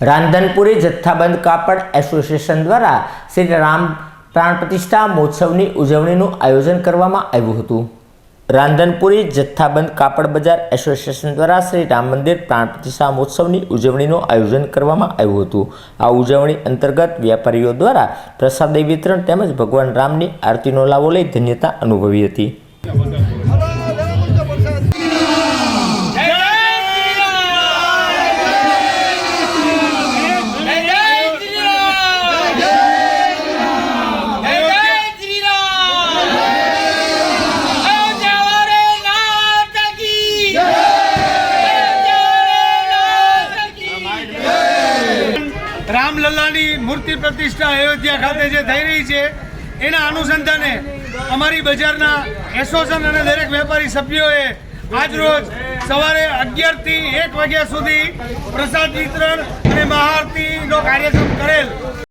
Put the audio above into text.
રાંધનપુરી જથ્થાબંધ કાપડ એસોસિએશન દ્વારા શ્રી રામ પ્રાણ પ્રતિષ્ઠા મહોત્સવની ઉજવણીનું આયોજન કરવામાં આવ્યું હતું. રાંધનપુરી જથ્થાબંધ કાપડ બજાર એસોસિએશન દ્વારા શ્રી રામ મંદિર પ્રાણ પ્રતિષ્ઠા મહોત્સવની ઉજવણીનું આયોજન કરવામાં આવ્યું હતું. આ ઉજવણી અંતર્ગત વેપારીઓ દ્વારા પ્રસાદી વિતરણ તેમજ ભગવાન રામની આરતીનો લાવો લઈ ધન્યતા અનુભવી હતી. રામલલ્લાની મૂર્તિ પ્રતિષ્ઠા અયોધ્યા ખાતે જે થઈ રહી છે, એના અનુસંધાને અમારી બજારના એસોસિએશન અને દરેક વેપારી સભ્યોએ આજરોજ સવારે અગિયારથી એક વાગ્યા સુધી પ્રસાદ વિતરણ અને મહાઆરતીનો કાર્યક્રમ કરેલ.